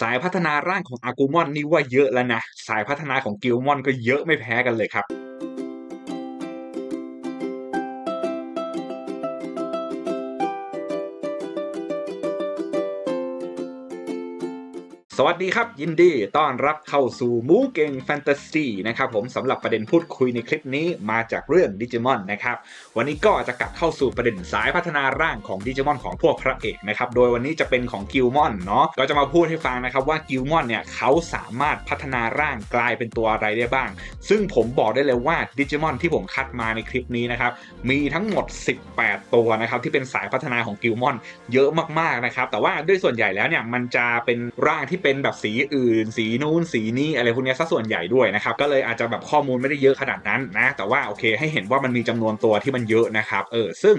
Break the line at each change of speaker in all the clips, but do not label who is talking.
สายพัฒนาร่างของอากูมอนนี่ว่าเยอะแล้วนะ สายพัฒนาของกิลมอนก็เยอะไม่แพ้กันเลยครับ สวัสดีครับ ยินดีต้อนรับเข้าสู่มูเก่งแฟนตาซีนะครับผมสำหรับประเด็นพูดคุยในคลิปนี้มาจากเรื่องดิจิมอนนะครับวันนี้ก็จะกลับเข้าสู่ประเด็นสายพัฒนาร่างของดิจิมอนของพวกพระเอกนะครับโดยวันนี้จะเป็นของกิลมอนเนาะก็จะมาพูดให้ฟังนะครับว่ากิลมอนเนี่ยเขาสามารถพัฒนาร่างกลายเป็นตัวอะไรได้บ้าง ซึ่งผมบอกได้เลยว่าดิจิมอนที่ผมคัดมาในคลิปนี้นะครับมีทั้งหมด 18 ตัวนะครับที่เป็นสายพัฒนาของกิลมอนเยอะมากๆนะครับแต่ว่าด้วยส่วนใหญ่แล้วเนี่ยมันจะเป็นร่างที่เป็นแบบสีอื่น สีนู้นสีนี้อะไรพวกนี้ซะส่วนใหญ่ด้วยนะครับก็เลยอาจจะแบบข้อมูลไม่ได้เยอะขนาดนั้นนะแต่ว่าโอเคให้เห็นว่ามันมีจำนวนตัวที่มันเยอะนะครับเออซึ่ง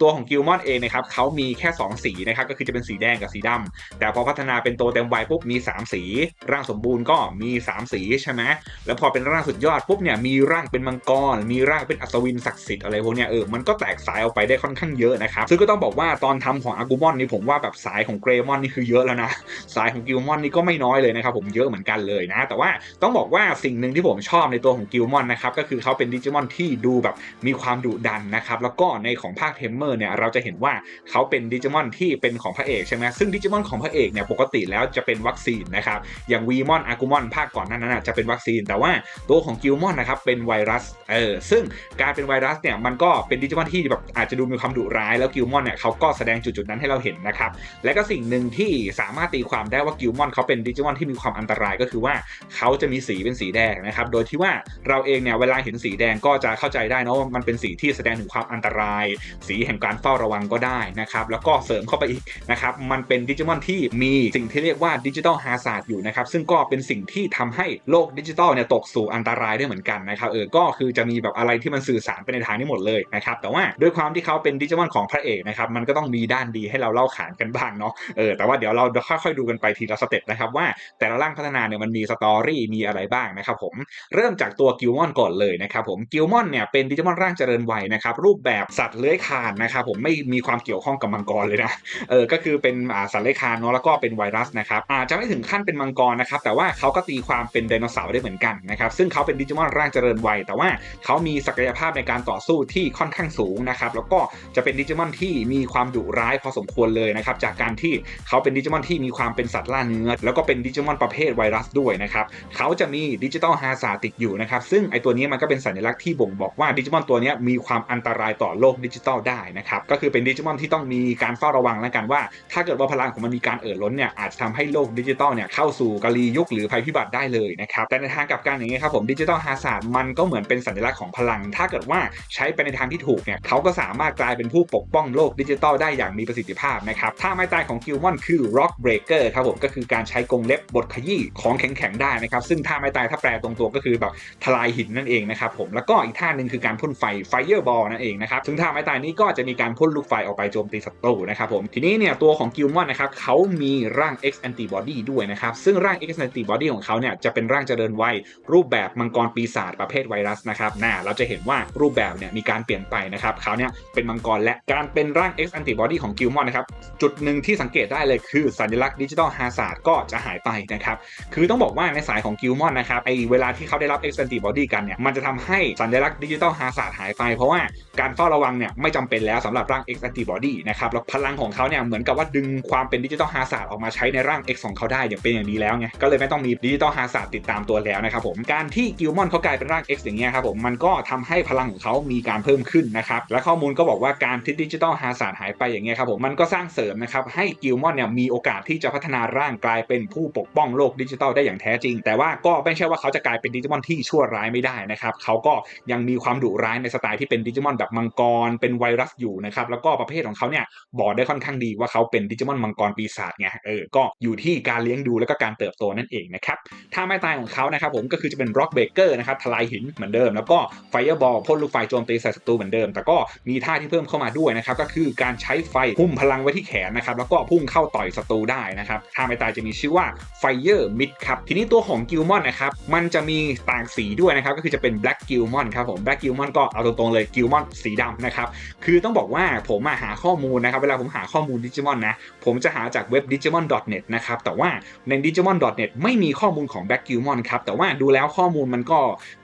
ตัวของกิลมอนเองนะครับเขามีแค่ 2 สีนะครับก็คือจะเป็นสีแดงกับสีดำแต่พอพัฒนาเป็นตัวเต็มวัยปุ๊บมี 3 สี ร่างสมบูรณ์ก็มี 3 สีใช่ไหมแล้วพอเป็นร่างสุดยอดปุ๊บเนี่ยมีร่างเป็นมังกร มีร่างเป็นอัศวินศักดิ์สิทธิ์อะไรพวกเนี้ยเออมันก็แตกสายออกไปได้ค่อนข้างเยอะนะครับซึ่งก็ต้องบอกว่าตอนทำของอากูมอนนี่ผมว่าแบบสายของเกรมอนนี่คือเยอะแล้วนะสายของกิลมอนนี่ก็ไม่น้อยเลยนะครับผมเยอะเหมือนกันเลยนะ แต่ว่าต้องบอกว่าสิ่งหนึ่งที่ผมชอบในตัวของกิลมอนนะครับก็คือเขาเป็นดิจิมอนที่ดูแบบมีความดุดันนะครับแล้วก็ในของภาคเทมเมอร์เนี่ยเราจะเห็นว่าเขาเป็นดิจิมอนที่เป็นของพระเอกใช่ไหมซึ่งดิจิมอนของพระเอกเนี่ยปกติแล้วจะเป็นวัคซีนนะครับอย่างวีมอนอากูมอนภาคก่อนนานั้นนะจะเป็นวัคซีน แต่ว่าตัวของกิลมอนนะครับเป็นไวรัสเออซึ่งการเป็นไวรัสเนี่ยมันก็เป็นดิจิมอนที่แบบอาจจะดูมีความดุร้ายแล้วกิลมอนเนี่ยเขาก็แสดงจุดๆนั้นให้เราเห็นนะครับและก็สิ่งหนึ่งที่สามารถตีความได้ว่ากิลมอนเขาเป็นดิจิมอนที่มีความอันตรายก็คือว่าเขาจะมีสีเป็นสีแดงนะครับโดยที่ว่าเราเองเนี่ยเวลาเห็นสีแดงก็จะเข้าใจได้นะว่ามันเป็นสีที่แสดงถึงความอันตราย สีแห่งการเฝ้าระวังก็ได้นะครับ แล้วก็เสริมเข้าไปอีกนะครับ มันเป็นดิจิมอนที่มีสิ่งที่เรียกว่าดิจิตอลฮาซาร์ดอยู่นะครับ ซึ่งก็เป็นสิ่งที่ทำให้โลกดิจิตอลเนี่ยตกสู่อันตรายได้เหมือนกันนะครับ เออ ก็คือจะมีแบบอะไรที่มันสื่อสารไปในทางนี้หมดเลยนะครับ แต่ว่าด้วยความที่เขาเป็นดิจิมอนของพระเอกนะครับ มันก็ต้องมีด้านดีให้เราเล่าขานกันบ้างเนาะ เออ แต่ว่าเดี๋ยวเราค่อยๆดูกันไปทีละสเต็ปนะครับว่าแต่ละร่างพัฒนาเนี่ยมันมีสตอรี่มีอะไรบ้างนะครับผม เริ่มจากตัวกิลมอนก่อนเลยนะครับผม กิลมอนเนี่ยเป็นดิจิมอนร่างเจริญวัยนะครับ รูปแบบสัตว์เลื้อยคานนะครับผมไม่มีความเกี่ยวข้องกับมังกรเลยนะเออก็คือเป็นอ่าสัตว์เลื้อยคลานเนาะแล้วก็เป็นไวรัสนะครับอาจจะไม่ถึงขั้นเป็นมังกรนะครับแต่ว่าเขาก็ตีความเป็นไดโนเสาร์ได้เหมือนกันนะครับซึ่งเขาเป็นดิจิมอนร่างเจริญวัย แต่ว่าเขามีศักยภาพในการต่อสู้ที่ค่อนข้างสูงนะครับแล้วก็จะเป็นดิจิมอนที่มีความดุร้ายพอสมควรเลยนะครับจากการที่เขาเป็นดิจิมอนที่มีความเป็นสัตว์ล่าเนื้อแล้วก็เป็นดิจิมอนประเภทไวรัสด้วยนะครับเขาจะมีดิจิตอลฮาซาติดอยู่นะครับซึ่งไอตัวนี้มันก็เป็นสัญลักษณ์ที่บ่งบอกว่าดิจิมอนตัวนี้มีความอันตรายต่อโลกดิจิตอลได้นะครับก็คือเป็นดิจิมอนที่ต้องมีการเฝ้าระวังแล้วกันว่า ถ้าเกิดว่าพลังของมันมีการเอ่อล้นเนี่ยอาจจะทำให้โลกดิจิตอลเนี่ยเข้าสู่กาลียุคหรือภัยพิบัติได้เลยนะครับแต่ในทางกลับกันอย่างนี้ครับผมดิจิตอลฮาซาร์ดมันก็เหมือนเป็นสัญลักษณ์ของพลัง ถ้าเกิดว่าใช้ไปในทางที่ถูกเนี่ยเขาก็สามารถกลายเป็นผู้ปกป้องโลกดิจิตอลได้อย่างมีประสิทธิภาพนะครับท่าไม้ตายของกิลมอนคือ Rock Breaker ครับผมก็คือการใช้กรงเล็บบดขยี้ของแข็งๆได้นะครับซึ่งท่าไม้ตายถ้าแปลตรงตัวก็คือแบบทลายหินนั่นเองนะครับผมแล้วก็อีกท่าหนึ่งคือการพ่นไฟ Fireball นั่นเองนะครับซึ่งท่าไม้ตายนี้ก็จะจะมีการพ่นลูกไฟออกไปโจมตีศัตรูนะครับผมทีนี้เนี่ยตัวของกิลมอนนะครับเขามีร่าง X Antibody ด้วยนะครับซึ่งร่าง X Antibody ของเขาเนี่ยจะเป็นร่างเจริญวัยรูปแบบมังกรปีศาจประเภทไวรัสนะครับน่าเราจะเห็นว่ารูปแบบเนี่ยมีการเปลี่ยนไปนะครับเขาเนี่ยเป็นมังกรและการเป็นร่าง X Antibody ของกิลมอนนะครับจุดหนึ่งที่สังเกตได้เลยคือสัญลักษณ์ดิจิตอลฮาซาร์ดก็จะหายไปนะครับคือต้องบอกว่าในสายของกิลมอนนะครับไอเวลาที่เขาได้รับ X Antibody กันเนี่ยมันจะทำให้สัญลักษณ์ดิจิตอลฮาซาร์ดหายไป เพราะว่าการเฝ้าระวังเนี่ยไม่จำเป็นแล้วสำหรับร่าง X Antibody นะครับแล้วพลังของเขาเนี่ยเหมือนกับว่าดึงความเป็นดิจิตอลฮาซาร์ดออกมาใช้ในร่าง X ของเขาได้อย่างเป็นอย่างดีแล้วไงก็เลยไม่ต้องมีดิจิตอลฮาซาร์ดติดตามตัวแล้วนะครับผมการที่กิลมอนเขากลายเป็นร่าง X อย่างเงี้ยครับผมมันก็ทำให้พลังของเขามีการเพิ่มขึ้นนะครับและข้อมูลก็บอกว่าการที่ดิจิตอลฮาซาร์ดหายไปอย่างเงี้ยครับผมมันก็สร้างเสริมนะครับให้กิลมอนเนี่ยมีโอกาสที่จะพัฒนาร่างกลายเป็นผู้ปกป้องโลกดิจิตอลได้อย่างแท้จริง แต่ว่าก็ไม่ใช่ว่าเขาจะกลายเป็นดิจิมอนที่ชั่วร้ายไม่ได้นะครับเขาก็ยังมีความดุร้ายในสไตล์ที่เป็นดิจิมอนแบบมังกรเป็นไวรัสอยู่นะครับแล้วก็ประเภทของเขาเนี่ยบอกได้ค่อนข้างดีว่าเขาเป็นดิจิมอนมังกรปีศาจไงเออก็อยู่ที่การเลี้ยงดูแล้วก็การเติบโตนั่นเองนะครับถ้าไม่ตายของเขานะครับผมก็คือจะเป็นร็อกเบเกอร์นะครับทลายหินเหมือนเดิม แล้วก็ไฟเออร์บอลพ่นลูกไฟโจมตีใส่ศัตรูเหมือนเดิม แต่ก็มีท่าที่เพิ่มเข้ามาด้วยนะครับก็คือการใช้ไฟพุ่มพลังไว้ที่แขนนะครับแล้วก็พุ่งเข้าต่อยศัตรูได้นะครับถ้าไม่ตายจะมีชื่อว่า Fire Mid ครับทีนี้ตัวของกิลมอนนะครับมันจะมีต่างสีด้วยนะครับก็คือจะเป็น Black g i l m o n ครับผม Black g i l m o n ก็เอาตรงๆเลยกิลมอนสีดำนะครับคือต้องบอกว่าผมมาหาข้อมูลนะครับ เวลาผมหาข้อมูลดิจิมอนนะ ผมจะหาจากเว็บ digimon.net นะครับ แต่ว่าใน digimon.net ไม่มีข้อมูลของ backgilmon ครับ แต่ว่าดูแล้วข้อมูลมันก็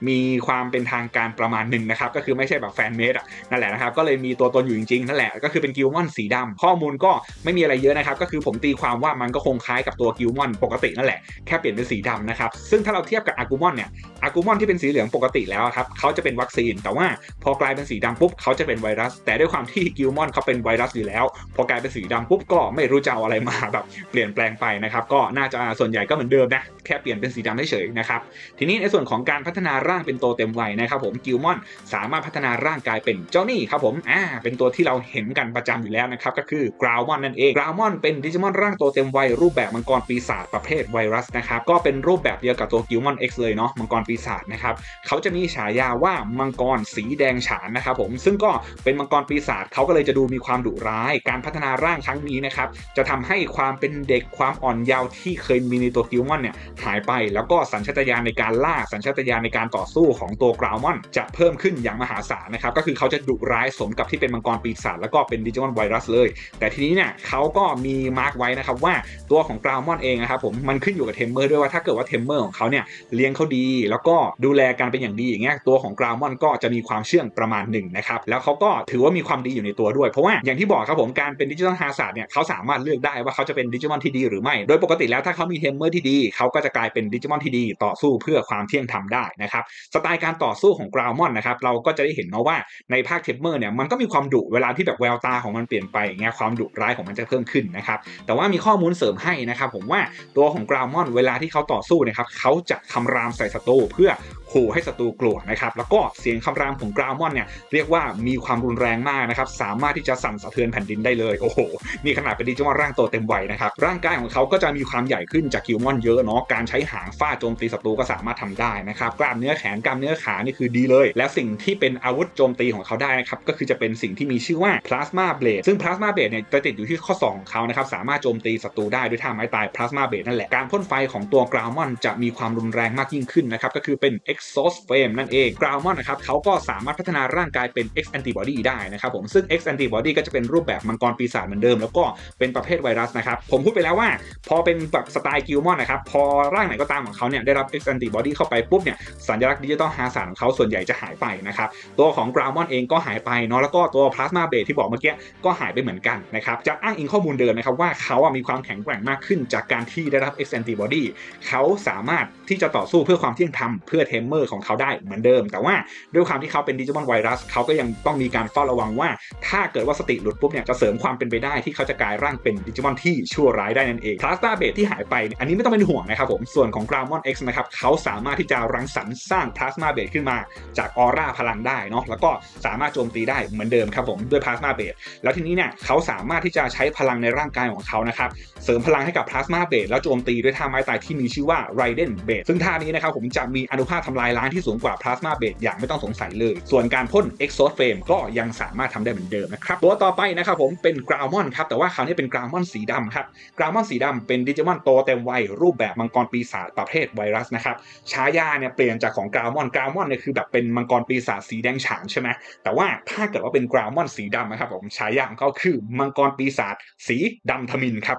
มีความเป็นทางการประมาณหนึ่งนะครับ ก็คือไม่ใช่แบบแฟนเมดอะ นั่นแหละนะครับ ก็เลยมีตัวตนอยู่จริงๆ นั่นแหละ ก็คือเป็นกิลมอนสีดำข้อมูลก็ไม่มีอะไรเยอะนะครับ ก็คือผมตีความว่ามันก็คงคล้ายกับตัวกิลมอนปกตินั่นแหละ แค่เปลี่ยนเป็นสีดำนะครับ ซึ่งถ้าเราเทียบกับอากูมอนเนี่ยอากูมอนที่เป็นสีเหลืองปกติแล้วครับเขาจะเป็นวัคซีน แต่ว่าพอกลายเป็นสีดำปุ๊บเขาจะเป็นไวรัส แต่ด้วยความที่กิลมอนเขาเป็นไวรัสอยู่แล้ว พอกลายเป็นสีดำปุ๊บก็ไม่รู้จะเอาอะไรมาแบบเปลี่ยนแปลงไปนะครับ ก็น่าจะส่วนใหญ่ก็เหมือนเดิมนะแค่เปลี่ยนเป็นสีดำเฉยๆนะครับ ทีนี้ในส่วนของการพัฒนาร่างเป็นตัวเต็มวัยนะครับผมกิลมอนสามารถพัฒนาร่างกายเป็นเจ้านี่ครับผมอ่าเป็นตัวที่เราเห็นกันประจำอยู่แล้วนะครับก็คือกราวมอนนั่นเองกราวมอนเป็นดิจิมอนร่างตัวเต็มวัยรูปแบบมังกรปีศาจประเภทไวรัสนะครับก็เป็นรูปแบบเดียวกับตัวกิลมอน X เลยเนาะมังกรปีศาจนะครับเขาจะมีฉายาว่ามังกรสีแดงฉานนะครับผมซึ่งก็เป็นมังกรปีศาจเขาก็เลยจะดูมีความดุร้าย การพัฒนาร่างครั้งนี้นะครับจะทำให้ความเป็นเด็กความอ่อนเยาว์ที่เคยมีในตัวกิลมอนเนี่ยหายไป แล้วก็สัญชาตญาณในการล่าสัญชาตญาณในการต่อสู้ของตัวกราวมอนจะเพิ่มขึ้นอย่างมหาศาลนะครับก็คือเขาจะดุร้ายสมกับที่เป็นมังกรปีศาจแล้วก็เป็นดิจิมอนไวรัสเลย แต่ทีนี้เนี่ยเขาก็มีมาร์กไว้นะครับว่าตัวของกราวมอนเองนะครับผมมันขึ้นอยู่กับเทมเมอร์ด้วยว่าถ้าเกิดว่าเทมเมอร์ของเขาเนี่ยเลี้ยงเขาดี แล้วก็ดูแลกันเป็นอย่างดีอย่างเงี้ยตัวของกราวมอนก็จะมีความเชื่องประมาณหนึ่งนะครับแล้วเขาก็ถือว่ามีความดีอยู่ในตัวด้วย เพราะว่าอย่างที่บอกครับผมการเป็นดิจิทัลฮาร์ดเนี่ยเขาสามารถเลือกได้ว่าเขาจะเป็นดิจิมอนที่ดีหรือไม่ โดยปกติแล้วถ้าเขามีเทมเมอร์ที่ดีเขาก็จะกลายเป็นดิจิมอนที่ดีต่อสู้เพื่อความเที่ยงธรรมได้นะครับสไตล์การต่อสู้ของกราวมอนนะครับเราก็จะได้เห็นเนาะว่าในภาคเทมเมอร์เนี่ยมันก็มีความดุเวลาที่แบบแววตาของมันเปลี่ยนไปอย่างเงี้ยความดุร้ายของมันจะเพิ่มขึ้นนะครับแต่ว่ามีข้อมูลเสริมให้นะครับผมว่าตัวของกราวมอนเวลาที่เขาต่อสู้นะครับเขาจะคำรามใส่ศัตรูเพื่อขู่ให้ศัตรูกลัวนะครับแล้วก็เสียงคำรามของกราวมอนเนี่ยเรียกว่ามีความรุนแรงมากนะครับสามารถที่จะสั่นสะเทือนแผ่นดินได้เลยโอ้โหนี่ขนาดเป็นดิจิมอนร่างโตเต็มวัยนะครับร่างกายของเขาก็จะมีความใหญ่ขึ้นจากกิลมอนเยอะเนาะการใช้หางฟาดโจมตีศัตรูก็สามารถทำได้นะครับกล้ามเนื้อแขนกล้ามเนื้อขานี่คือดีเลย และสิ่งที่เป็นอาวุธโจมตีของเขาได้นะครับก็คือจะเป็นสิ่งที่มีชื่อว่าพลาสมาเบลดซึ่งพลาสมาเบลดเนี่ยจะติดอยู่ที่ข้อ2ของเขานะครับสามารถโจมตีศัตรูได้ด้วยท่าไม้ตายพลาสมาเบลดนั่นแหละการพ่นไฟของตัวกราวมอนจะมีความรุนแรงมากยิ่งขึ้นนะครับก็คือเป็น exhaust flame นั่นเองกราวมอนนะครับเขาก็สามารถพัฒนาร่างกายเป็น X antibody ได้นะครับผมซึ่ง X antibody ก็จะเป็นรูปแบบมังกรปีศาจเหมือนเดิม แล้วก็เป็นประเภทไวรัสนะครับผมพูดไปแล้วว่า พอเป็นแบบสไตล์กิลมอนนะครับพอร่างไหนก็ตามของเขาเนี่ยได้รับ X antibody เข้าไปปุ๊บเนี่ยสัญลักษณ์ดิจิตอลฮาสารของเขาส่วนใหญ่จะหายไปนะครับตัวของกราวมอนเองก็หายไปเนาะแล้วก็ตัวพลาสมาเบสที่บอกเมื่อกี้ก็หายไปเหมือนกันนะครับจะอ้างอิงข้อมูลเดิมนะครับว่าเขามีความแข็งแกร่งมากขึ้นจากการที่ได้รับ X antibody เขาสามารถที่จะต่อสู้เพื่อความเที่ยงธรรมเพื่อเทมเมอร์ของเขาได้เหมือนเดิม แต่ว่าด้วยความที่เขาเป็นดิจิมอนไวรัสเขาก็ยังต้องมีการเฝ้าระวังว่าถ้าเกิดว่าสติหลุดปุ๊บเนี่ยจะเสริมความเป็นไปได้ที่เขาจะกลายร่างเป็นดิจิมอนที่ชั่วร้ายได้นั่นเองพลาสตาเบสที่หายไป อันนี้ไม่ต้องเป็นห่วงนะครับผมส่วนของกราวมอน X นะครับเขาสามารถที่จะรังสรรค์สร้างพลาสมาเบสขึ้นมาจากออร่าพลังได้เนาะแล้วก็สามารถโจมตีได้เหมือนเดิมครับผมด้วยพลาสมาเบสแล้วทีนี้เนี่ยเขาสามารถที่จะใช้พลังในร่างกายของเขานะครับเสริมพลังให้กับพลาสมาเบสแล้วโจมตีด้วยท่าไม้ตายที่มีชื่อว่าไรเดนเบสซึ่งท่านี้นะครับผมจะมีอนุภาคทำลายล้างที่สูงกว่าพลาสมาเบสอย่างไม่ต้องสงสัยเลย ส่วนการพ่น Exhaust Flame ก็ยังสามารถทำได้เหมือนเดิมนะครับตัวต่อไปนะครับผมเป็นกราวมอนครับแต่ว่าคราวนี้เป็นกราวมอนสีดำครับกราวมอนสีดำเป็นดิจิมอนโตเต็มวัยรูปแบบมังกรปีศาจประเภทไวรัสนะครับฉายาเนี่ยเปลี่ยนจากของกราวมอนกราวมอนเนี่ยคือแบบเป็นมังกรปีศาจสีแดงฉานใช่ไหมแต่ว่าถ้าเกิดว่าเป็นกราวมอนสีดำนะครับผมฉายาของเขาคือมังกรปีศาจสีดำทมินครับ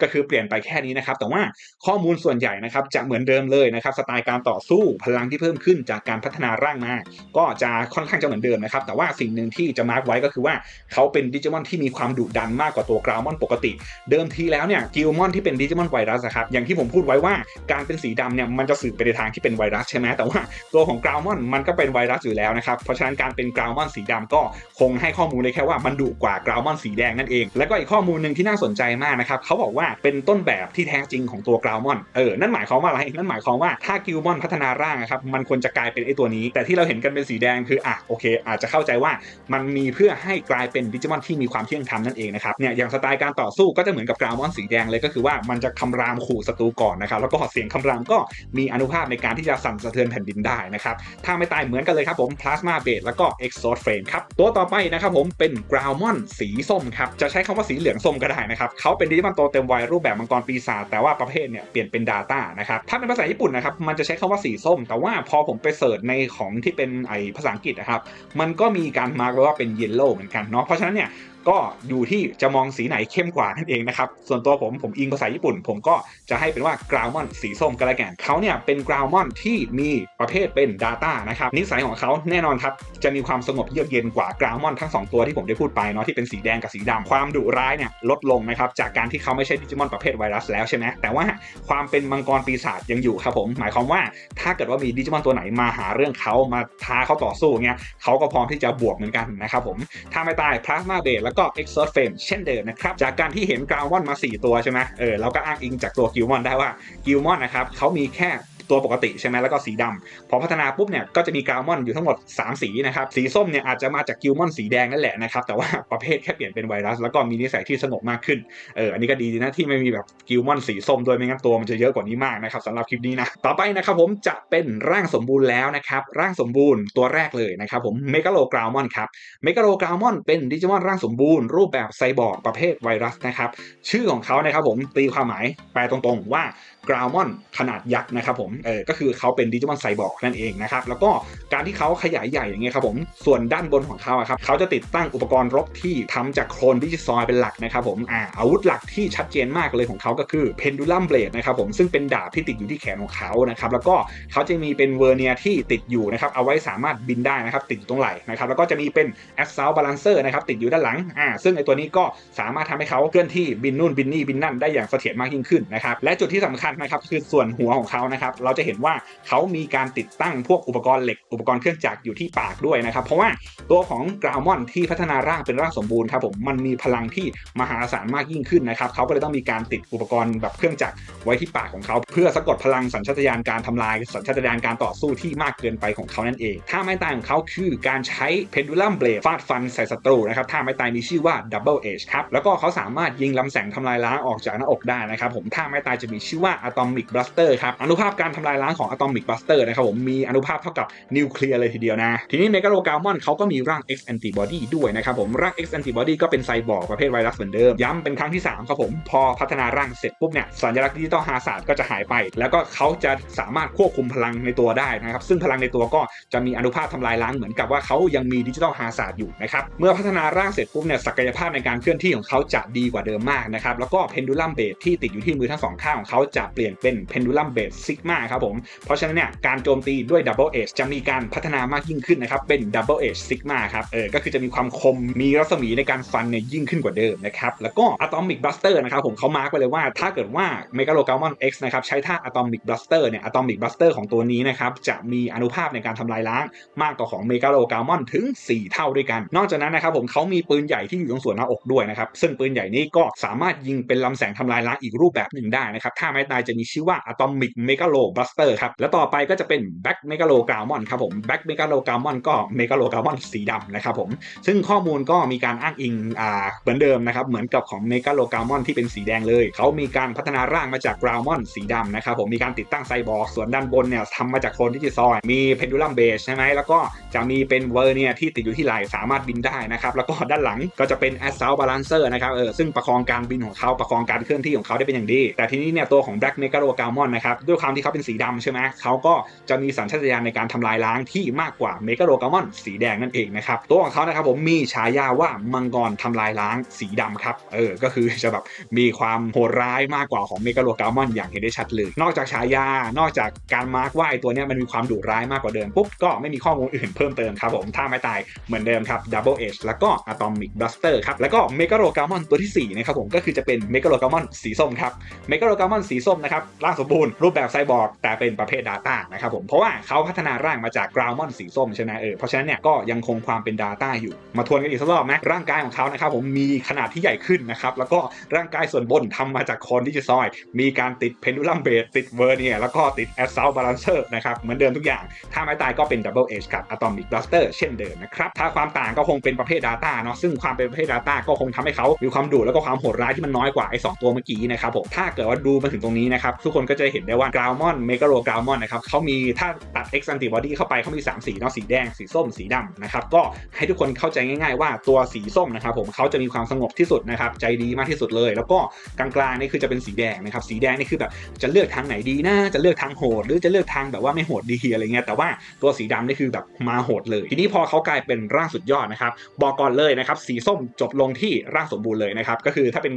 ก็คือเปลี่ยนไปแค่นี้นะครับแต่ว่าข้อมูลส่วนใหญ่นะครับจะเหมือนเดิมเลยนะครับสไตล์การต่อสู้พลังที่เพิ่มขึ้นจากการพัฒนาร่างมา ก็จะค่อนข้างจะเหมือนเดิมนะครับแต่ว่าสิ่งหนึ่งที่จะมาร์กไว้ก็คือว่าเขาเป็นดิจิมอนที่มีความดุดันมากกว่าตัวกราวมอนปกติ เดิมทีแล้วเนี่ยกิลมอนที่เป็นดิจิมอนไวรัสครับอย่างที่ผมพูดไว้ว่าการเป็นสีดำเนี่ยมันจะสื่อไปในทางที่เป็นไวรัสใช่ไหมแต่ว่าตัวของกราวมอนมันก็เป็นไวรัสอยู่แล้วนะครับเพราะฉะนั้นการเป็นกราวมอนสีดำก็คงให้ข้อมูลเลยแค่ว่ามันดุกว่ากราวมอนสีแดงนั่นเอง แล้วก็อีกข้อมูลหนึ่งที่น่าสนใจมากนะครับเขาบอกว่าเป็นต้นแบบที่แท้จริงของตัวกราวมอนเออนั่นหมายความว่าอะไรนั่นหมายความว่าถ้ากิลมอนพัฒนาร่างครับมันควรจะกลายเป็นไอตัวนี้ แต่ที่เราเห็นกันเป็นสีแดงคืออะโอเค อาจจะเข้าใจว่ามันมีเพื่อให้กลายเป็นดิจิมอนที่มีความเที่ยงธรรมนั่นเองนะครับเนี่ยอย่างสไตล์การต่อสู้ก็จะเหมือนกับกราวมอนสีแดงเลยก็คือว่ามันจะคำรามขู่ศัตรูก่อนนะครับแล้วก็เสียงคำรามก็มีอนุภาพในการที่จะสั่นสะเทือนแผ่นดินได้นะครับถ้าไม่ตายเหมือนกันเลยครับผมพลาสมาเบสแล้วก็ Exhaust Frame ครับตัวต่อไปนะครับผมเป็นกราวมอนสีส้มครับจะใช้คำว่าสีเหลืองส้มก็ได้นะครับเขาเป็นดิจิมอนโตเต็มวัยรูปแบบมังกรปีศาจแต่ว่าประเภทเนี่ยเปลี่ยนเป็น Data นะครับถ้าเป็นภาษาญี่ปุ่นนะครับมันจะใช้คำว่าสีส้ม แต่ว่าพอผมไปเสิร์ชในของที่เป็นไอภาษาอังกฤษนะครับมันก็มีการมาร์กว่าเป็นเยลโล่เหมือนกันเนาะเพราะฉะนั้นเนี่ย ก็อยู่ที่จะมองสีไหนเข้มกว่านั่นเองนะครับ ส่วนตัวผมผมอิงภาษาญี่ปุ่น ผมก็จะให้เป็นว่ากราวมอนสีส้มก็แล้วกันเขาเนี่ยเป็นกราวมอนที่มีประเภทเป็น Data นะครับนิสัยของเขาแน่นอนครับ จะมีความสงบเยือกเย็นกว่ากราวมอนทั้ง 2 ตัวที่ผมได้พูดไปเนาะที่เป็นสีแดงกับสีดำความดุร้ายเนี่ยลดลงนะครับจากการที่เขาไม่ใช่ดิจิมอนประเภทไวรัสแล้วใช่ไหมแต่ว่าความเป็นมังกรปีศาจยังอยู่ครับผม หมายความว่าถ้าเกิดว่ามีดิจิมอนตัวไหนมาหาเรื่องเขามาท้าเขาต่อสู้เงี้ยเขาก็พร้อมที่จะบวกเหมือนกันนะครับผมถ้าไม่ตายพลาสมาเบแล้วก็ e x o r t Frame เช่นเดิมนะครับ จากการที่เห็นกราวมอนมา 4 ตัวใช่ไหมเออเราก็อ้างอิงจากตัวกิลมอนได้ว่ากิลมอนนะครับเขามีแค่ ตัวปกติใช่ไหมแล้วก็สีดำพอพัฒนาปุ๊บเนี่ยก็จะมีกาวมอนอยู่ทั้งหมด 3 สีนะครับสีส้มเนี่ยอาจจะมาจากกิลมอนสีแดงนั่นแหละนะครับแต่ว่าประเภทแค่เปลี่ยนเป็นไวรัส แล้วก็มีนิสัยที่สงบมากขึ้นเอออันนี้ก็ดีนะที่ไม่มีแบบกิลมอนสีส้มด้วยไม่งั้นตัวมันจะเยอะกว่านี้มากนะครับสำหรับคลิปนี้นะต่อไปนะครับผมจะเป็นร่างสมบูรณ์แล้วนะครับร่างสมบูรณ์ตัวแรกเลยนะครับผมเมกาโลกราวมอนครับเมกาโลกราวมอนเป็นดิจิมอนร่างสมบูรณ์รูปแบบไซบอร์กประเภทไวรัสนะครับชื่อของเขานะครับผมตีความหมายแปลตรงๆว่า กราวมอนขนาดยักษ์นะครับผมเออก็คือเขาเป็นดิจิมอนไซบอร์กนั่นเองนะครับแล้วก็การที่เขาขยายใหญ่อย่างเงี้ยครับผมส่วนด้านบนของเขาอะครับเขาจะติดตั้งอุปกรณ์รบที่ทำจากโครนดิจิซอยเป็นหลักนะครับผมอ่าอาวุธหลักที่ชัดเจนมากเลยของเขาก็คือเพนดูลัมเบลดนะครับผมซึ่งเป็นดาบที่ติดอยู่ที่แขนของเขานะครับแล้วก็เขาจะมีเป็นเวอร์เนียที่ติดอยู่นะครับเอาไว้สามารถบินได้นะครับติดอยู่ตรงไหล่นะครับแล้วก็จะมีเป็นแอสซาวบาลานเซอร์นะครับติดอยู่ด้านหลังอ่าซึ่งไอตัวนี้ก็สามารถทำให้เขาเคลื่อนที่บินนู่นบินนี่บินนั่นได้อย่างเสถียรมากยิ่งขึ้นนะครับและจุดที่สำคัญนะครับคือส่วนหัวของเขานะครับ เราจะเห็นว่าเขามีการติดตั้งพวกอุปกรณ์เหล็กอุปกรณ์เครื่องจักรอยู่ที่ปากด้วยนะครับ เพราะว่าตัวของกราวมอนที่พัฒนาร่างเป็นร่างสมบูรณ์ครับผมมันมีพลังที่มหาศาลมากยิ่งขึ้นนะครับเขาก็เลยต้องมีการติดอุปกรณ์แบบเครื่องจักรไว้ที่ปากของเขาเพื่อสะกดพลังสัญชาตญาณการทำลายสัญชาตญาณการต่อสู้ที่มากเกินไปของเขานั่นเองท่าไม้ตายของเขาคือการใช้เพนดูลัมเบลฟาดฟันใส่ศัตรูนะครับท่าไม้ตายมีชื่อว่าดับเบิลเอชครับแล้วก็เขาสามารถยิงลำแสงทำลายล้างออกจากหน้าอกได้นะครับผมท่าไม้ตายจะมีชื่อว่าอะตอมิกบลัสเตอร์ครับอนุภาพการทำลายล้างของอะตอมิกบลัสเตอร์นะครับผมมีอนุภาพเท่ากับนิวเคลียร์เลยทีเดียวนะ ทีนี้เมกาโลกามอนเขาก็มีร่าง X antibody ด้วยนะครับผมร่าง X antibody ก็เป็นไซบอร์กประเภทไวรัสเหมือนเดิม ย้ำเป็นครั้งที่3ครับผมพอพัฒนาร่างเสร็จปุ๊บเนี่ยสัญลักษณ์ดิจิตอลฮาศาสตร์ก็จะหายไป แล้วก็เขาจะสามารถควบคุมพลังในตัวได้นะครับซึ่งพลังในตัวก็จะมีอนุภาพทำลายล้างเหมือนกับว่าเขายังมีดิจิตอลฮาศาสตร์อยู่นะครับเมื่อพัฒนาร่างเสร็จปุ๊บเนี่ยศักยภาพในการเคลื่อนที่ของเขาจะดีกว่าเดิมมากนะครับแล้วก็เพนดูลัมเบสที่ติดอยู่ที่มือทั้งสองข้างของเขาจะเปลี่ยนเป็นเพนดูลัมเบสซิกมาครับผม เพราะฉะนั้นเนี่ยการโจมตีด้วยดับเบิลเอชจะมีการพัฒนามากยิ่งขึ้นนะครับ เป็นดับเบิลเอชซิกมาครับเออก็คือจะมีความคมมีรัศมีในการฟันเนี่ยยิ่งขึ้นกว่าเดิมนะครับ แล้วก็อะตอมิกบัสเตอร์นะครับผมเขามาร์กไว้เลยว่าถ้าเกิดว่าเมกาโลกา m มอน X นะครับใช้ท่าอะตอมิกบัสเตอร์เนี่ยอะตอมิกบัสเตอร์ของตัวนี้นะครับจะมีอนุภาพในการทำลายล้างมากกว่าของเมกาโลกา m มอนถึง 4 เท่าด้วยกัน นอกจากนั้นนะครับผมเขามีปืนใหญ่ที่อยู่ตรงส่วนหน้าอกด้วยนะครับซึ่งปืนใหญ่นี้ก็สามารถยิงเป็นลำแสงทำลายล้างอีกรูปแบบหนึ่งได้นะครับถ้าไม้ตายจะมีชื่อว่าอะตอมิกเมกาโลบัสเตอร์ครับ แล้วต่อไปก็จะเป็นแบ็กเมกาโลกา m มอนครับผมแบ็กเมกาโลกา m มอนก็เมกาโลกา m มอนสีดำนะครับผม ซึ่งข้อมูลก็มีการอ้างอิงอ่าเหมือนเดิมนะครับ เหมือนกับของเมกาโลกา m มอนที่เป็นสีแดงเลย เขามีการพัฒนาร่างมาจากกราวมอนสีดำนะครับผม มีการติดตั้งไซบอร์ก ส่วนด้านบนเนี่ยทำมาจากโครนดิจิซอยมีเพนดูลัมเบสใช่ไหม แล้วก็จะมีเป็นเวอร์เนี่ยที่ติดอยู่ที่ไหล่สามารถบินได้นะครับ แล้วก็ด้านหลังก็จะเป็นแอสซ l ลบาลานเซอร์นะครับ เออ ซึ่งประคองการบินของเขาประคองการเคลื่อนที่ของเขาได้เป็นอย่างดี แต่ทีนี้เนี่ยตัวของแบล็กเมกาโลกามอนนะครับด้วยความที่เขาเป็นสีดำใช่ไหมเขาก็จะมีสัญชาตญาณในการทำลายล้างที่มากกว่าเมกาโลกามอนสีแดงนั่นเองนะครับตัวของเขานะครับผมมีฉายาว่ามังกรทำลายล้างสีดำครับเออก็คือจะแบบมีความโหดร้ายมากกว่าของเมกาโลกามอนอย่างเห็นได้ชัดเลย นอกจากฉายา นอกจากการมาร์กว่าไอตัวเนี้ยมันมีความดุร้ายมากกว่าเดิมปุ๊บก็ไม่มีข้อมูลอื่นเพิ่มเติมครับผมถ้าไม่ตายเหมือนเดิมครับ Double Edge แล้วก็ Atomic Blaster ครับแล้วก็เมกาโลกามอนตัวที่4นะครับผมก็คือจะเป็นเมกาโลกามอนสีส้มครับเมกาโลกามอนสีส้มนะครับร่างสมบูรณ์รูปแบบไซบอร์กแต่เป็นประเภท Data นะครับผมเพราะว่าเขาพัฒนาร่างมาจากกราวมอนสีส้มใช่ไหมเออเพราะฉะนั้นเนี่ยก็ยังคงความเป็น Data อยู่มาทวนกันอีกสักรอบนะร่างกายของเขานะครับผมมีขนาดที่ใหญ่ขึ้นนะครับแล้วก็ร่างกายส่วนบนทำมาจากคอนดิจิซอยมีการติดเพนดูลัมเบสติดเวอร์เนี่ยแล้วก็ติดแอสซ l ลบาลานเซอร์นะครับเหมือนเดิมทุกอย่าง ถ้าไม้ตายก็เป็นดับเบิลเอชกับอะตอมิกบลัสเตอร์เช่นเดิมนะครับถ้าความต่างก็คงเป็นประเภท Data เนาะซึ่งความเป็นประเภท Data ก็คงทำให้เขามีความดุแล้วก็ความโหดร้ายที่มันน้อยกว่าไอ้สตัวเมื่อกี้นะครับผมถ้าเกิดว่าดูมาถึงตรงนี้นี้นะครับทุกคนก็จะเห็นได้ว่ากราวมอนเมกาโรกราวมอนนะครับเขามีถ้าตัด X antibody เข้าไปเขามี 3 สีเนาะสีแดง สีส้มสีดำนะครับก็ให้ทุกคนเข้าใจง่ายๆ ว่าตัวสีส้มนะครับผมเขาจะมีความสงบที่สุดนะครับใจดีมากที่สุดเลย แล้วก็กลางๆนี่คือจะเป็นสีแดงนะครับสีแดงนี่คือแบบจะเลือกทางไหนดีนะจะเลือกทางโหด หรือจะเลือกทางแบบว่าไม่โหดดีอะไรเงี้ยแต่ว่าตัวสีดำนี่คือแบบมาโหดเลย ทีนี้พอเขากลายเป็นร่างสุดยอดนะครับบอกก่อนเลยนะครับสีส้มจบลงที่ร่างสมบูรณ์เลยนะครับก็คือถ้าเป็น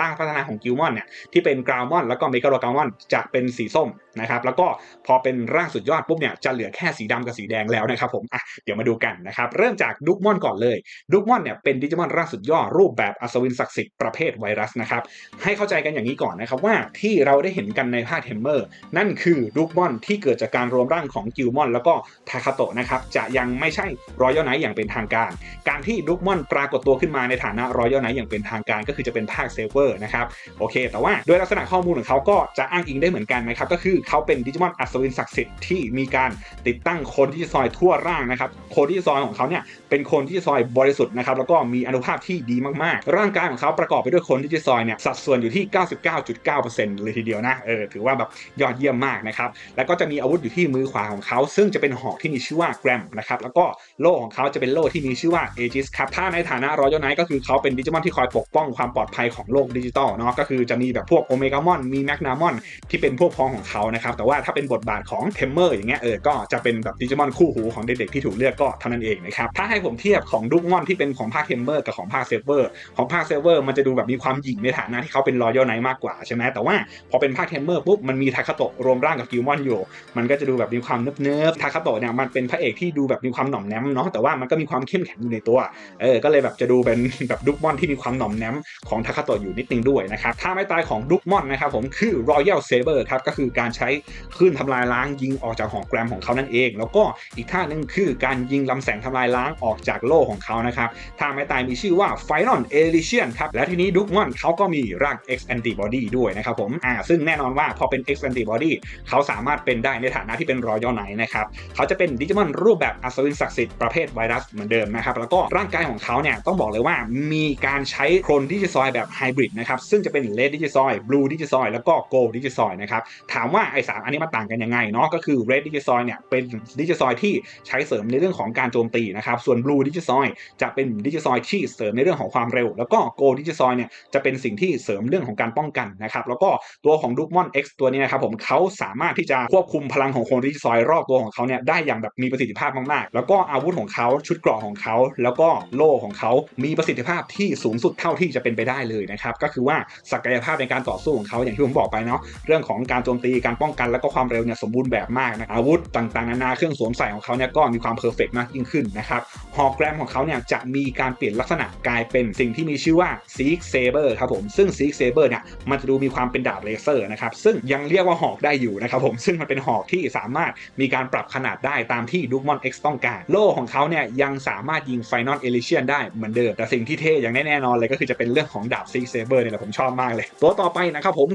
ร่างพัฒนาของกิลมอนเนี่ยที่เป็นกราวมอนแล้วก็เมกาโรกาวมอนจะเป็นสีส้มนะครับ แล้วก็พอเป็นร่างสุดยอดปุ๊บเนี่ยจะเหลือแค่สีดำกับสีแดงแล้วนะครับผมอะเดี๋ยวมาดูกันนะครับเริ่มจากดุกมอนก่อนเลยดุกมอนเนี่ยเป็นดิจิมอนร่างสุดยอดรูปแบบอัศวินศักดิ์สิทธิ์ประเภทไวรัสนะครับให้เข้าใจกันอย่างนี้ก่อนนะครับว่าที่เราได้เห็นกันในภาคเทมเมอร์นั่นคือดุกมอนที่เกิดจากการรวมร่างของกิลมอนแล้วก็ทาคาโตะนะครับจะยังไม่ใช่รอยัลไนอย่างเป็นทางการ การที่ดุกมอนปรากฏตัวขึ้นมาในฐานะรอยัลไนอย่างเป็นทางการ ก็คือจะเป็นภาคเซเวอร์นะครับโอเค แต่ว่าโดยลักษณะข้อมูลของเขาก็จะอ้างอิงได้เหมือนกันนะครับก็คือเขาเป็นดิจิมอนอัศวินศักดิ์สิทธิ์ที่มีการติดตั้งโคนที่ซอยทั่วร่างนะครับโคนที่ซอยของเขาเนี่ยเป็นโคนที่ซอยบริสุทธิ์นะครับแล้วก็มีอนุภาพที่ดีมากๆ ร่างกายของเขาประกอบไปด้วยโคนที่ซอยเนี่ยสัดส่วนอยู่ที่ 99.9%เลยทีเดียวนะเออถือว่าแบบยอดเยี่ยมมากนะครับแล้วก็จะมีอาวุธอยู่ที่มือขวาของเขา ซึ่งจะเป็นหอกที่มีชื่อว่าแกรมนะครับแล้วก็โล่ของเขาจะเป็นโล่ที่มีชื่อว่าเอจิสครับถ้าในฐานะรอยัลไนท์ก็คือเขาเป็นดิจิมอนที่คอยปกป้องความปลอดภัยของโลกดิจิตอลเนาะก็คือจะมีแบบพวกโอเมกามอนมีแมกนามอนที่เป็นพวกพ้องของเขานะครับ แต่ว่าถ้าเป็นบทบาทของเทมเมอร์อย่างเงี้ยเออก็จะเป็นแบบดิจิมอนคู่หูของเด็กๆที่ถูกเลือกก็เท่านั้นเองนะครับถ้าให้ผมเทียบของดุกมอนที่เป็นของภาคเทมเมอร์กับของภาคเซเวอร์ของภาคเซเวอร์มันจะดูแบบมีความหยิ่งในฐานะที่เขาเป็นรอยัลไนท์มากกว่าใช่ไหมแต่ว่าพอเป็นภาคเทมเมอร์ปุ๊บมันมีทาคาโตะรวมร่างกับกิลมอนอยู่มันก็จะดูแบบมีความเนิบๆทาคาโตะเนี่ยมันเป็นพระเอกที่ดูแบบมีความหน่อมแนมเนาะแต่ว่ามันก็มีความเข้มแข็งอยู่ในตัวเออก็เลยแบบจะดูเป็นแบบดุกมอนที่มีความหน่อมแนมของทาคาโตะอยู่นิดนึงด้วยนะครับถ้าไม่ตายของดุกมอนนะครับผมคือ Royal Saber ครับก็คือการใช้คลื่นทำลายล้างยิงออกจากหอกแกรมของเขานั่นเอง แล้วก็อีกท่านึงคือการยิงลำแสงทำลายล้างออกจากโล่ของเขานะครับท่าไม่ตายมีชื่อว่า Final Elysian ครับและทีนี้ดุกมอนเขาก็มีร่าง X Antibody ด้วยนะครับผมอ่าซึ่งแน่นอนว่าพอเป็น X Antibody เขาสามารถเป็นได้ในฐานะที่เป็น Royal Knight นะครับเขาจะเป็นดิจิมอนรูปแบบอัศวินศักดิ์สิทธิ์ประเภทไวรัสเหมือนเดิมนะครับแล้วก็ร่างกายของเขาเนี่ยต้องบอกเลยว่ามีการใช้โครนดิจิซอยแบบไฮบริดนะครับซึ่งจะเป็นเลดดิจิซอยบลูดิจิซอยแล้วก็โกลดิจิซอยนะครับถามว่าไอ้สามอันนี้มันต่างกันยังไงเนาะก็คือ Red Digicide เนี่ยเป็นดิจิซอยที่ใช้เสริมในเรื่องของการโจมตีนะครับส่วน Blue Digicide จะเป็นดิจิซอยที่เสริมในเรื่องของความเร็ว แล้วก็ Gold Digicide เนี่ยจะเป็นสิ่งที่เสริมเรื่องของการป้องกันนะครับแล้วก็ตัวของ d u k m o n X ตัวนี้นะครับผมเขาสามารถที่จะควบคุมพลังของโคดิจิซอยรอบตัวของเขาเนี่ยได้อย่างแบบมีประสิทธิภาพมากๆ แล้วก็อาวุธของเขาชุดเกราะของเขา แล้วก็โล่ของเขามีประสิทธิภาพที่สูงสุดเท่าที่จะเป็นไปได้เลยนะครับก็คือว่าศักยภาพในการต่อสู้ของเขาอย่างที่ผมบอกไปเนาะเรื่องของการโจมตีการป้องกันแล้วก็ความเร็วเนี่ยสมบูรณ์แบบมากนะอาวุธต่างๆนานาเครื่องสวมใส่ของเขาเนี่ยก็มีความเพอร์เฟกมากยิ่งขึ้นนะครับหอกแกรมของเขาเนี่ยจะมีการเปลี่ยนลักษณะกลายเป็นสิ่งที่มีชื่อว่า Seek Saber ครับผมซึ่ง Seek Saber เนี่ยมันจะดูมีความเป็นดาบเลเซอร์นะครับซึ่งยังเรียกว่าหอกได้อยู่นะครับผมซึ่งมันเป็นหอกที่สามารถมีการปรับขนาดได้ตามที่ดูมอน X ต้องการโล่ของเขาเนี่ยยังสามารถยิง Final Elysian ได้เหมือนเดิมแต่สิ่งที่เท่อย่างแน่นอนเลยก็คือจะเป็นเรื่องของดาบ Seek Saber เนี่ยแหละผมชอบมากเลย ตัวต่อไปนะครับผม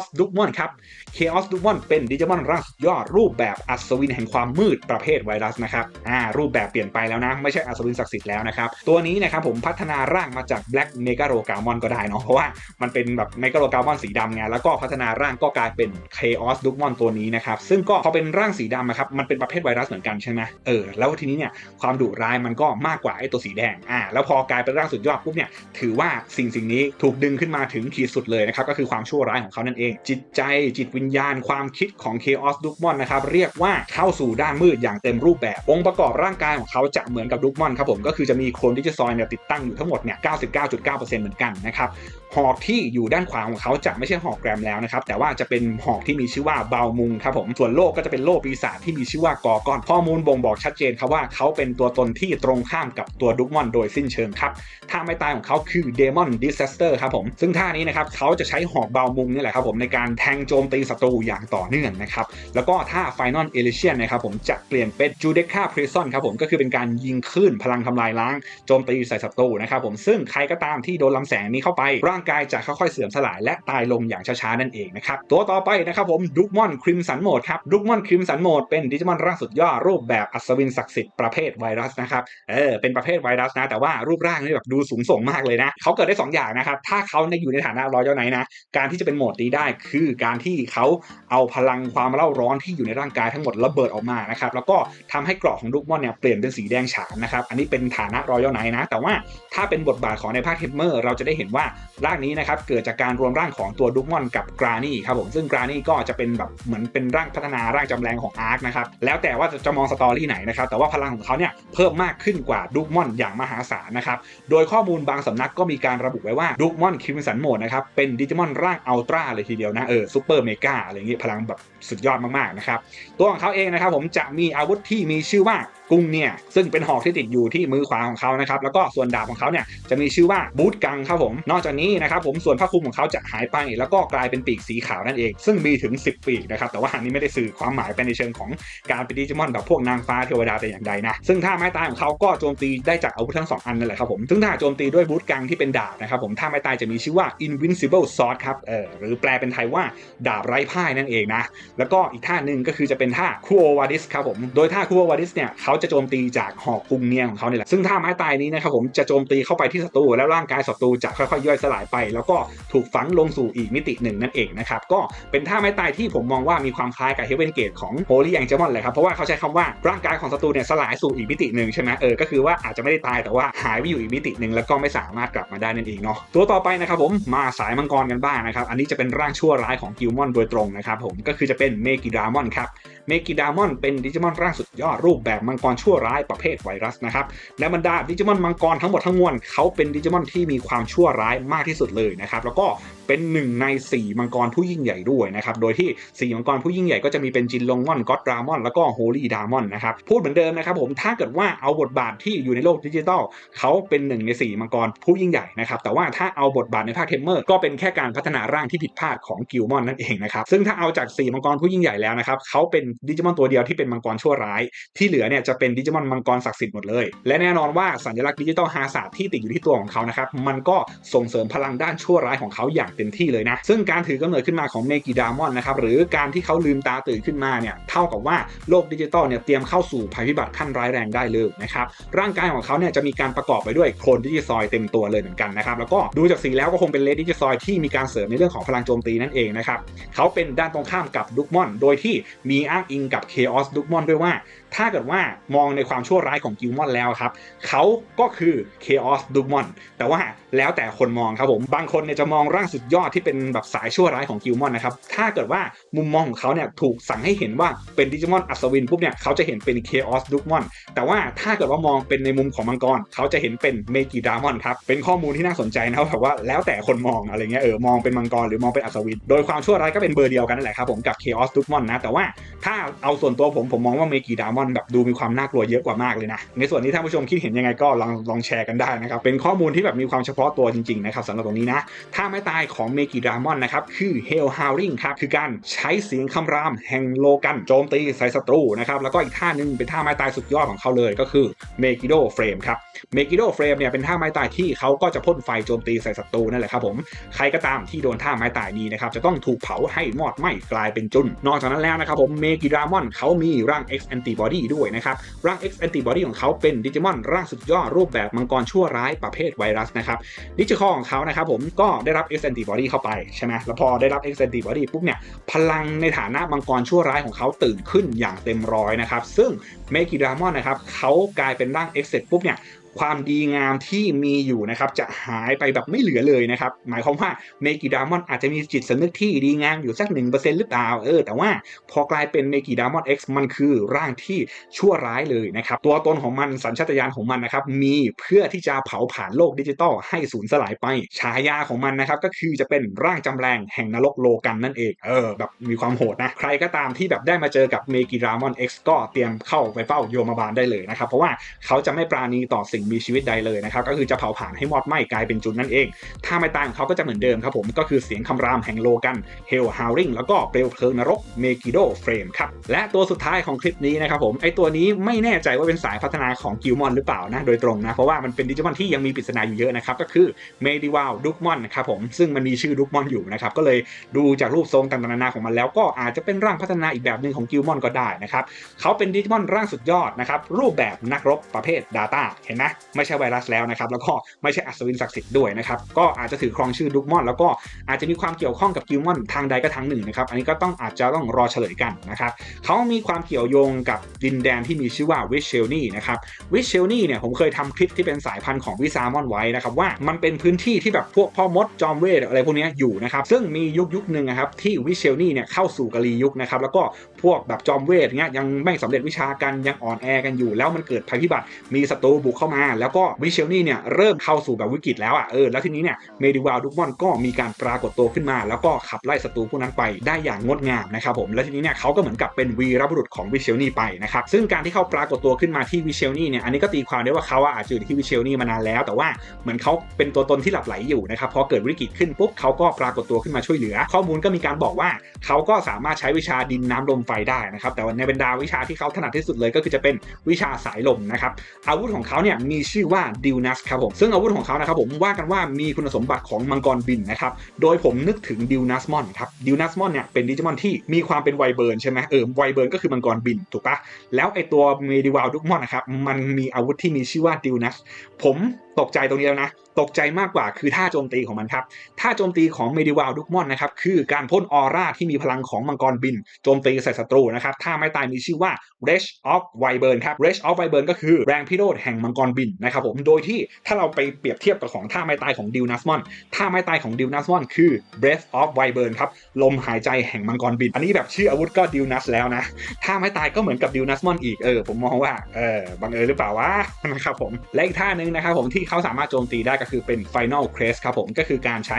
Chaos d u m o n ครับ Chaos d u m o n เป็นดิจิมอนร่างสุดยอดรูปแบบอัศวินแห่งความมืดประเภทไวรัสนะครับอ่ารูปแบบเปลี่ยนไปแล้วนะ ไม่ใช่อัศวินศักดิ์สิทธิ์แล้วนะครับ ตัวนี้นะครับผมพัฒนาร่างมาจาก Black Mega r o g a m o n ก็ได้เนาะเพราะว่ามันเป็นแบบ Mega r o g a m o n สีดำไงแล้วก็พัฒนาร่างก็กลายเป็น Chaos d u m o n ตัวนี้นะครับซึ่งก็พอเป็นร่างสีดำนะครับมันเป็นประเภทไวรัสเหมือนกันใช่ไหมเออแล้วทีนี้เนี่ยความดุร้ายมันก็มากกว่าไอ้ตัวสีแดงอ่าแล้วพอกลายเป็นร่างสุดยอดปุ๊บเนี่ยถือว่าสิ่งสิ่งนี้ถูกดึงขึ้นมาถึงขีดสุดเลยนะครับก็คือความชั่วร้ายของเขานั่นเองจิตใจจิตวิญญาณความคิดของ Chaos d u k m o n นะครับเรียกว่าเข้าสู่ด้านมืดอย่างเต็มรูปแบบ องค์ประกอบร่างกายของเขาจะเหมือนกับดุกมอนครับผมก็คือจะมีโครนดิจิซอยเนี่ยติดตั้งอยู่ทั้งหมดเนี่ย 99.9%เหมือนกันนะครับหอกที่อยู่ด้านขวาของเขาจะไม่ใช่หอกแกรมแล้วนะครับแต่ว่าจะเป็นหอกที่มีชื่อว่าเบามุงครับผมส่วนโลกก็จะเป็นโลปีศาจที่มีชื่อว่ากอกอนข้อมูลบ่งบอกชัดเจนครับว่าเขาเป็นตัวตนที่ตรงข้ามกับตัวดุกมอนโดยสิ้นเชิงครับท่าไม่ตายของเขาคือเดมอนดิสเตอร์ครับผมซึ่งท่านี้นะครับเขาจะใช้หอกเบามุงนี่แหละครับผมในการแทงโจมตีศัตรูอย่างต่อเนื่องนะครับ แล้วก็ท่า Final Elysian นะครับผมจะเปลี่ยนเป็นจูเดคาพรีซอนครับผมก็คือเป็นการยิงคลื่นพลังทำลายล้างโจมตีใส่ศัตรูนะครับผมซึ่งใครก็ตามที่โดนลำแสงนี้เข้าไป ร่างกายจะค่อยๆเสื่อมสลายและตายลงอย่างช้าๆนั่นเองนะครับ ตัวต่อไปนะครับผมดุกมอนคริมสันโหมดครับดุกมอนคริมสันโหมดเป็นดิจิมอนร่างสุดยอดรูปแบบอัศวินศักดิ์สิทธิ์ประเภทไวรัสนะครับเออเป็นประเภทไวรัสนะแต่ว่ารูปร่างนี่แบบดูสูงส่งมากเลยนะเขาเกิดได้ 2 อย่างนะครับถ้าเขาในอยู่ในฐานะรอยัลไนท์นะการที่จะเป็นโหมดตีได้ได้คือการที่เขาเอาพลังความเล่าร้อนที่อยู่ในร่างกายทั้งหมดระเบิดออกมานะครับแล้วก็ทำให้เกราะของดุกมอนเนี่ยเปลี่ยนเป็นสีแดงฉานนะครับอันนี้เป็นฐานะรอยัลไนนะ แต่ว่าถ้าเป็นบทบาทของในภาคเทมเมอร์เราจะได้เห็นว่าร่างนี้นะครับเกิดจากการรวมร่างของตัวดุกมอนกับกรานี่ครับผมซึ่งกรานี่ก็จะเป็นแบบเหมือนเป็นร่างพัฒนาร่างจำแรงของอาร์คนะครับแล้วแต่ว่าจะมองสตอรี่ไหนนะครับแต่ว่าพลังของเขาเนี่ยเพิ่มมากขึ้นกว่าดุกมอนอย่างมหาศาลนะครับโดยข้อมูลบางสำนักก็มีการระบุไว้ว่าดุกมอนคิมสันโหมดนะครับเป็นดิจิมอนร่างอัลตร้าเลยทีเดียวนะเออซูเปอร์เมกาอะไรอย่างงี้ยพลังแบบสุดยอดมากๆนะครับตัวของเขาเองนะครับผมจะมีอาวุธที่มีชื่อว่า กุ้งเนี่ยซึ่งเป็นหอกที่ติดอยู่ที่มือขวาของเขานะครับแล้วก็ส่วนดาบของเขาเนี่ยจะมีชื่อว่าบูทกังครับผม นอกจากนี้นะครับผมส่วนผ้าคลุมของเขาจะหายไป แล้วก็กลายเป็นปีกสีขาวนั่นเอง ซึ่งมีถึง 10 ปีกนะครับแต่ว่าอันนี้ไม่ได้สื่อความหมายไปในเชิงของการเป็นดิจิมอนแบบพวกนางฟ้าเทวดาแต่อย่างใดนะซึ่งท่าไม้ตายของเขาก็โจมตีได้จากอาวุธทั้งสองอันนั่นแหละครับผมซึ่งถ้าโจมตีด้วยบูทกังที่เป็นดาบนะครับผมท่าไม้ตายจะมีชื่อว่า invincible sword ครับเออหรือแปลเป็นไทยว่าดาบไร้พ่ายนั่นเองนะแล้วก็อีกท่าหนึ่งก็คือจะเป็นท่าคูโอวาดิสครับผมโดยท่าคูโอวาดิสเนี่ยเขาจะโจมตีจากหอกพุงเนียงของเขาเนี่ยแหละซึ่งท่าไม้ตายนี้นะครับผมจะโจมตีเข้าไปที่ศัตรูแล้วร่างกายศัตรูจะค่อยๆย่อยสลายไป แล้วก็ถูกฝังลงสู่อีกมิติหนึ่งนั่นเองนะครับก็เป็นท่าไม้ตายที่ผมมองว่ามีความคล้ายกับเฮเวนเกตของโฮลี่แองเจมอนเลยครับเพราะว่าเขาใช้คำว่าร่างกายของศัตรูเนี่ยสลายสู่อีกมิติหนึ่งใช่ไหมเออก็คือว่าอาจจะไม่ได้ตายแต่ว่าหายไปอยู่อีกมิติหนึ่งแล้วก็ไม่สามารถกลับมาได้นั่นเองเนาะตัวต่อไปนะครับผมมาสายมังกรกันบ้างนะครับอันนี้จะเป็นร่างชั่วร้ายของกิลมอนโดยตรงนะครับผมก็คือจะเป็นเมกิดามอนครับเมกิดามอนเป็นดิจิมอนร่างสุดยอดรูปแบบมังกรชั่วร้ายประเภทไวรัสนะครับและบรรดาดิจิมอนมังกรทั้งหมดทั้งมวลเขาเป็นดิจิมอนที่มีความชั่วร้ายมากที่สุดเลยนะครับแล้วก็ เป็นหนึ่งใน 4 มังกรผู้ยิ่งใหญ่ด้วยนะครับ โดยที่ 4 มังกรผู้ยิ่งใหญ่ก็จะมีเป็นจินลงมอนก็อดรามอน แล้วก็โฮลี่ดามอนนะครับ พูดเหมือนเดิมนะครับผม ถ้าเกิดว่าเอาบทบาทที่อยู่ในโลกดิจิทัลเขาเป็นหนึ่งใน 4 มังกรผู้ยิ่งใหญ่นะครับ แต่ว่าถ้าเอาบทบาทในภาคเทมเมอร์ก็เป็นแค่การพัฒนาร่างที่ผิดพลาดของกิลมอนนั่นเองนะครับ ซึ่งถ้าเอาจาก 4 มังกรผู้ยิ่งใหญ่แล้วนะครับเขาเป็นดิจิมอนตัวเดียวที่เป็นมังกรชั่วร้าย ที่เหลือเนี่ยจะเป็นดิจิมอนมังกรศักดิ์สิทธิ์หมดเลย และแน่นอนว่าสัญลักษณ์ดิจิตอลฮาศาสที่ติดอยู่ที่ตัวของเขานะครับมันก็ส่งเสริมพลังด้านชั่วร้ายของเขาอย่างเต็มที่เลยนะ ซึ่งการถือกำเนิดขึ้นมาของเมกิดามอนนะครับหรือการที่เขาลืมตาตื่นขึ้นมาเนี่ยเท่ากับว่าโลกดิจิตอลเนี่ยเตรียมเข้าสู่ภัยพิบัติขั้นร้ายแรงได้เลยนะครับร่างกายของเขาเนี่ยจะมีการประกอบไปด้วยโคลนดิจิซอยเต็มตัวเลยเหมือนกันนะครับแล้วก็ดูจากสีแล้วก็คงเป็นเลดดิจิซอยที่มีการเสริมในเรื่องของพลังโจมตีนั่นเองนะครับเขาเป็นด้านตรงข้ามกับดุกมอน โดยที่มีอ้างอิงกับเคออสดุกมอนด้วยว่า ถ้าเกิดว่ามองในความชั่วร้ายของกิลมอนแล้วครับเขาก็คือ Chaos d u m o n แต่ว่าแล้วแต่คนมองครับผมบางคนเนี่ยจะมองร่างสุดยอดที่เป็นแบบสายชั่วร้ายของกิลมอนนะครับ ถ้าเกิดว่ามุมมองของเขาเนี่ยถูกสั่งให้เห็นว่าเป็นดิจิมอนอัศวินปุ๊บเนี่ยเขาจะเห็นเป็น Chaos d u m o n แต่ว่าถ้าเกิดว่ามองเป็นในมุมของมังกรเขาจะเห็นเป็นเมกิดามอนครับ เป็นข้อมูลที่น่าสนใจนะครับแบบว่าแล้วแต่คนมองอะไรเงี้ยเออมองเป็นมังกรหรือมองเป็นอัศวิน โดยความชั่วร้ายก็เป็นเบอร์เดียวกันนั่นแหละครับผมกับ Chaos d u m o n นะแต่ว่าถ้าเอาส่วนตัวผมผมมองว่าเมกิดามอนแบบดูมีความน่ากลัวเยอะกว่ามากเลยนะในส่วนนี้ท่านผู้ชมคิดเห็นยังไงก็ลองลองแชร์กันได้นะครับเป็นข้อมูลที่แบบมีความเฉพาะตัวจริงๆนะครับสำหรับตรงนี้นะถ้าไม่ตายของเมกิดามอนนะครับคือ Hell Howling ครับคือการใช้เสียงคำรามแห่งโลกันโจมตีใส่ศัตรูนะครับแล้วก็อีกท่านึงเป็นท่าไม้ตายสุดยอดของเขาเลยก็คือเมกิโดเฟรมครับเมกิโดเฟรมเนี่ยเป็นท่าไม้ตายที่เขาก็จะพ่นไฟโจมตีใส่ศัตรูนั่นแหละครับผมใครก็ตามที่โดนท่าไม้ตายนี้นะครับจะต้องถูกเผาให้มอดไหม้กลายเป็นจุน นอกจากนั้นแล้วนะครับผมเมกิดามอนเขามีร่าง X Antibody ด้วยนะครับร่าง X Antibody ของเขาเป็นดิจิมอนร่างสุดยอดรูปแบบมังกรชั่วร้ายประเภทไวรัสนะครับดิจิคอของเขานะครับผมก็ได้รับ X Antibody เข้าไปใช่ไหมแล้วพอได้รับ X Antibody ปุ๊บเนี่ย พลังในฐานะมังกรชั่วร้ายของเขาตื่นขึ้นอย่างเต็มร้อยนะครับ ซึ่งเมกิดามอนนะครับเขากลายเป็นร่าง X เสร็จปุ๊บเนี่ย ความดีงามที่มีอยู่นะครับจะหายไปแบบไม่เหลือเลยนะครับ หมายความว่าเมกิดามอนอาจจะมีจิตสำนึกที่ดีงามอยู่สักหนึ่งเปอร์เซ็นต์หรือเปล่าเออแต่ว่าพอกลายเป็นเมกิดามอน X มันคือร่างที่ชั่วร้ายเลยนะครับ ตัวตนของมันสัญชาตญาณของมันนะครับ มีเพื่อที่จะเผาผลาญโลกดิจิตอลให้สูญสลายไปฉายาของมันนะครับ ก็คือจะเป็นร่างจำแรงแห่งนรกโลกันนั่นเองเออแบบมีความโหดนะใครก็ตามที่แบบได้มาเจอกับเมกิดามอน X ก็เตรียมเข้าไปเฝ้าโยมบาลได้เลยนะครับเพราะว่าเขาจะไม่ปราณีต่อสิ่งมีชีวิตใดเลยนะครับก็คือจะเผาผลาญให้มอดไหม้กลายเป็นจุนนั่นเอง ถ้าไม่ตายของเขาก็จะเหมือนเดิมครับผมก็คือเสียงคำรามแห่งโลกันเฮลฮาวริงแล้วก็เปลวเพลิงนรกเมกิโดเฟรมครับและตัวสุดท้ายของคลิปนี้นะครับผมไอตัวนี้ไม่แน่ใจว่าเป็นสายพัฒนาของกิลมอนหรือเปล่านะโดยตรงนะเพราะว่ามันเป็นดิจิมอนที่ยังมีปริศนาอยู่เยอะนะครับก็คือเมดิวาลดุกมอนนะครับผมซึ่งมันมีชื่อดุกมอนอยู่นะครับก็เลยดูจากรูปทรงต่างๆนานาของมันแล้วก็อาจจะเป็นร่างพัฒนาอีกแบบหนึ่งของกิลมอนก็ได้นะครับเขาเป็นดิจิมอนร่างสุดยอดนะครับรูปแบบนักรบประเภท Data เห็นไหมนะไม่ใช่ไวรัสแล้วนะครับแล้วก็ไม่ใช่อัศวินศักดิ์สิทธิ์ด้วยนะครับก็อาจจะถือครองชื่อดุกมอน แล้วก็อาจจะมีความเกี่ยวข้องกับกิลมอนทางใดก็ทางหนึ่งนะครับอันนี้ก็ต้องอาจจะต้องรอเฉลยกันนะครับเขามีความเกี่ยวโยงกับดินแดนที่มีชื่อว่าวิเชลนี่นะครับวิเชลนี่เนี่ยผมเคยทำคลิปที่เป็นสายพันธุ์ของวิซามอนไว้นะครับว่ามันเป็นพื้นที่ที่แบบพวกพ่อมดจอมเวทอะไรพวกเนี้ยอยู่นะครับซึ่งมียุคยุคหนึ่งนะครับที่วิเชลนี่เนี่ยเข้าสู่กาลียุคนะครับแล้วก็พวกแบบจอมเวทเงี้ยยังไม่สำเร็จวิชากันยังอ่อนแอกันอยู่ แล้วมันเกิดภัยพิบัติมีศัตรูบุกเข้ามาแล้วก็วิเชลนี่เนี่ยเริ่มเข้าสู่แบบวิกฤตแล้วอะเออแล้วทีนี้เนี่ยเมดิวาลดุกมอนก็มีการปรากฏตัวขึ้นมา แล้วก็ขับไล่ศัตรูพวกนั้นไปได้อย่างงดงามนะครับผมและทีนี้เนี่ยเขาก็เหมือนกับเป็นวีรบุรุษของวิเชลนี่ไปนะครับซึ่งการที่เขาปรากฏตัวขึ้นมาที่วิเชลนี่เนี่ยอันนี้ก็ตีความได้ว่าเขาอาจจะอยู่ที่วิเชลนี่มานานแล้ว แต่ว่าเหมือนเขาเป็นตัวตนที่หลับไหลอยู่นะครับพอเกิดวิกฤตขึ้นปุ๊บเขาก็ปรากฏตัวขึ้นมาช่วยเหลือ ข้อมูลก็มีการบอกว่าเขาก็สามารถใช้วิชาดินน้ำลมไฟได้นะครับแต่ในบรรดาวิชาที่เขาถนัดที่สุดเลยก็คือจะเป็นวิชาสายลมนะครับอาวุธของเขาเนี่ยมีชื่อว่าดิวนัสครับผมซึ่งอาวุธของเขานะครับผมว่ากันว่ามีคุณสมบัติของมังกรบินนะครับโดยผมนึกถึงดิวนัสมอนครับดิวนัสมอนเนี่ยเป็นดิจิมอนที่มีความเป็นไวเบิร์นใช่ไหมเออไวเบิร์นก็คือมังกรบินถูกปะแล้วไอตัวเมดิวาลดุกมอนนะครับมันมีอาวุธที่มีชื่อว่าดิวนัสผม ตกใจตรงนี้แล้วนะ ตกใจมากกว่าคือท่าโจมตีของมันครับท่าโจมตีของเมดิวาลดุกมอนนะครับคือการพ่นออร่าที่มีพลังของมังกรบิน โจมตีใส่ศัตรูนะครับท่าไม้ตายมีชื่อว่า Rage of Wyvern ครับ Rage of Wyvern ก็คือแรงพิโรธแห่งมังกรบินนะครับผมโดยที่ถ้าเราไปเปรียบเทียบกับของท่าไม้ตายของดิวนัสมอนท่าไม้ตายของดิวนัสมอนคือ Breath of Wyvern ครับลมหายใจแห่งมังกรบิน อันนี้แบบชื่ออาวุธก็ดิวนัสแล้วนะท่าไม้ตายก็เหมือนกับดิวนัสมอนอีกเออผมมองว่าเออบังเอิญหรือเปล่าวะนะครับผมและอีกท่านึงนะครับผมที่เขาสามารถโจมตีได้ก็คือเป็น Final Crest ครับผมก็คือการใช้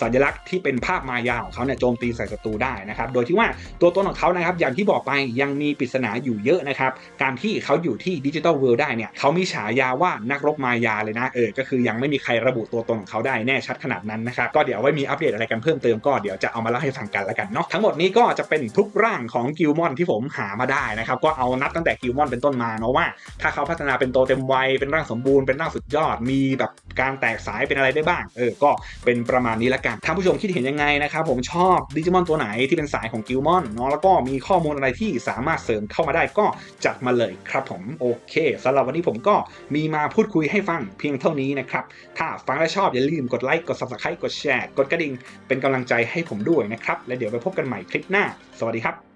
สัญลักษณ์ที่เป็นภาพมายาของเขาเนี่ยโจมตีใส่ศัตรูได้นะครับโดยที่ว่าตัวตนของเขานะครับอย่างที่บอกไปยังมีปริศนาอยู่เยอะนะครับการที่เขาอยู่ที่ดิจิทัลเวิลด์ได้เนี่ยเขามีฉายาว่านักรบมายาเลยนะเออก็คือยังไม่มีใครระบุตัวตนของเขาได้แน่ชัดขนาดนั้นนะครับก็เดี๋ยวไว้มีอัปเดตอะไรกันเพิ่มเติมก็เดี๋ยวจะเอามาเล่าให้ฟังกันแล้วกันเนาะทั้งหมดนี้ก็จะเป็นทุกร่างของกิลมอนที่ผมหามาได้นะครับก็เอานับตั้งแต่กิลมอนเป็นต้นมาเนาะว่าถ้าเขาพัฒนาเป็นโตเต็มวัยเป็นร่างสมบูรณ์เป็นร่างสุดยอดมีแบบการแตกสายเป็นอะไรได้บ้าง เออ ก็เป็นประมาณนี้ละกัน ท่านผู้ชมคิดเห็นยังไงนะครับ ผมชอบดิจิมอนตัวไหนที่เป็นสายของกิลมอนเนาะ แล้วก็มีข้อมูลอะไรที่สามารถเสริมเข้ามาได้ก็จัดมาเลยครับผม โอเคสำหรับวันนี้ผมก็มีมาพูดคุยให้ฟังเพียงเท่านี้นะครับ ถ้าฟังและชอบอย่าลืมกดไลค์ กด subscribe กดแชร์ กดกระดิ่ง เป็นกำลังใจให้ผมด้วยนะครับ และเดี๋ยวไปพบกันใหม่คลิปหน้า สวัสดีครับ